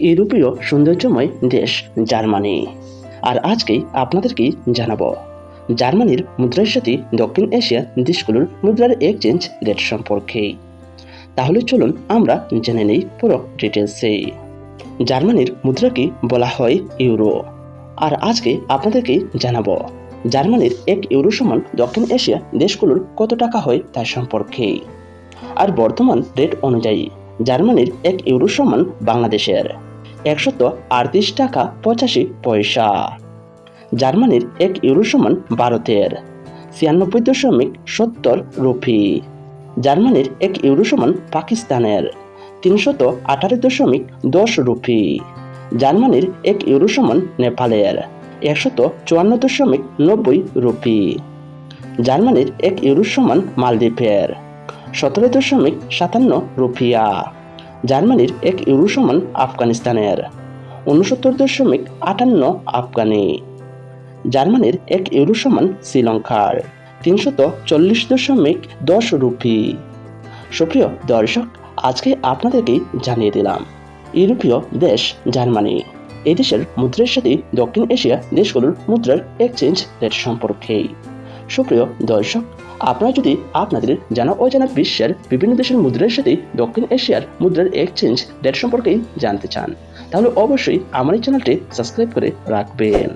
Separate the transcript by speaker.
Speaker 1: ইউরোপীয় সৌন্দর্যময় দেশ, জার্মানি। আর আজকেই আপনাদেরকে জানাব, জার্মানির মুদ্রার সাথে দক্ষিণ এশিয়া দেশগুলোর মুদ্রার এক্সচেঞ্জ রেট সম্পর্কে। তাহলে চলুন আমরা জেনে নেই পুরো ডিটেলসে জার্মানির মুদ্রাকে বলা হয় ইউরো? আর আজকে আপনাদেরকে জানাব, জার্মানির এক ইউরো সমান দক্ষিণ এশিয়া দেশগুলোর কত টাকা হয় তার সম্পর্কে। আর বর্তমান রেট অনুযায়ী, জার্মানির এক ইউরো সমান বাংলাদেশের। একশত আটত্রিশ টাকা পঁচাশি পয়সা। জার্মানির এক ইউরো সমান ভারতের ছিয়ানব্বই দশমিক সত্তর রুপি। জার্মানির এক ইউরো সমান পাকিস্তানের তিনশত আঠারো দশমিক দশ রুপি। জার্মানির এক ইউরো সমান নেপালের একশত চুয়ান্ন দশমিক নব্বই রুপি। জার্মানির এক ইউরো সমান মালদ্বীপের সতেরো দশমিক সাতান্ন রুপিয়া। জার্মানির এক ইউরো সমান আফগানিস্তানের। উনসত্তর দশমিক আটান্ন আফগানি। জার্মানির এক ইউরো সমান শ্রীলঙ্কার, তিনশত চল্লিশ দশমিক দশ রুপি। সুপ্রিয় দর্শক, আজকে আপনাদেরকে জানিয়ে দিলাম, ইউরোপীয় দেশ জার্মানি এই দেশের মুদ্রার সাথে দক্ষিণ এশিয়া দেশগুলোর মুদ্রার এক্সচেঞ্জ রেট সম্পর্কে। সুপ্রিয় দর্শক আপনারা যদি আপনাদের জানা অজানা বিশ্বের বিভিন্ন দেশের মুদ্রার সাথে দক্ষিণ এশিয়ার মুদ্রার এক্সচেঞ্জ রেট সম্পর্কে জানতে চান, তাহলে অবশ্যই আমার এই চ্যানেলটি সাবস্ক্রাইব করে রাখবেন।